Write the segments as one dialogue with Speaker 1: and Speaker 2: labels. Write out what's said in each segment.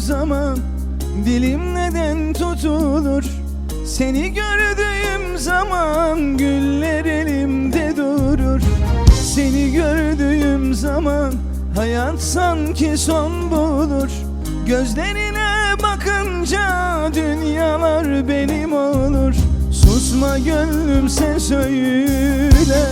Speaker 1: zaman Dilim neden tutulur? Seni gördüğüm zaman Güller elimde durur. Seni gördüğüm zaman Hayat sanki son bulur. Gözlerine bakınca Dünyalar benim olur. Susma gönlüm sen söyle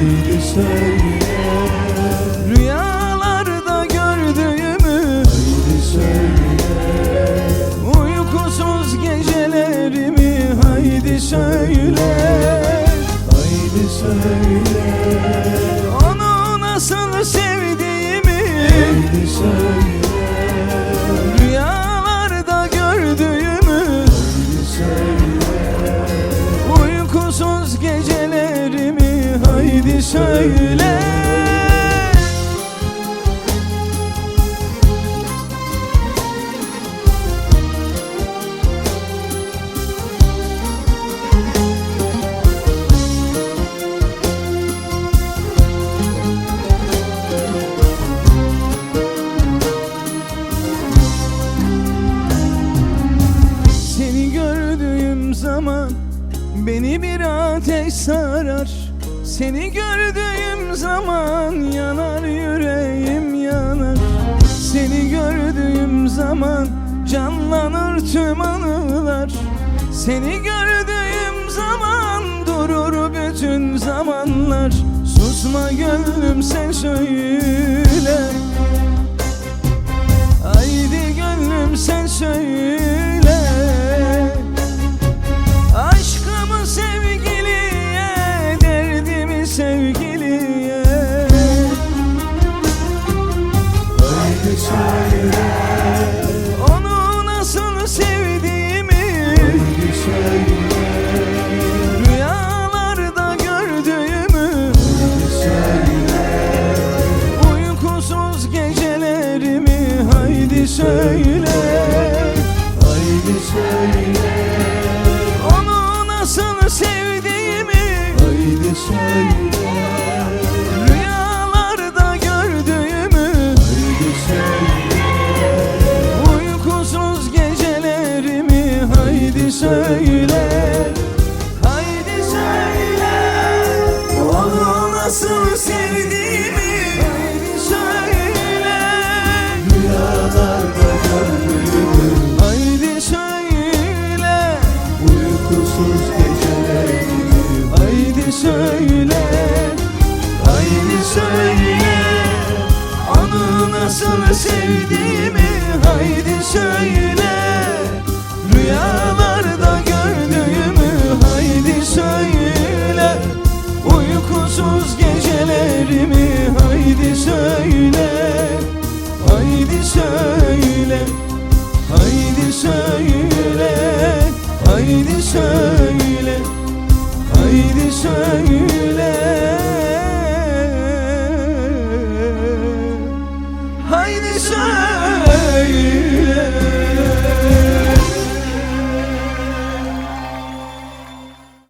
Speaker 1: Haydi söyle Rüyalarda gördüğümü Haydi söyle Uykusuz gecelerimi haydi söyle. Haydi söyle. Onu nasıl söyle. Seni gördüğüm zaman beni bir ateş sarar Seni gördüğüm zaman yanar yüreğim yanar. Seni gördüğüm zaman canlanır tüm anılar. Seni gördüğüm zaman durur bütün zamanlar. Susma gönlüm sen söyle söyle. Haydi söyle söyle Haydi söyle Onu nasıl sevdiğimi Haydi söyle. Rüyalarda gördüğümü Haydi söyle Uykusuz gecelerimi Haydi söyle. Haydi söyle Haydi söyle Haydi söyle. Haydi söyle.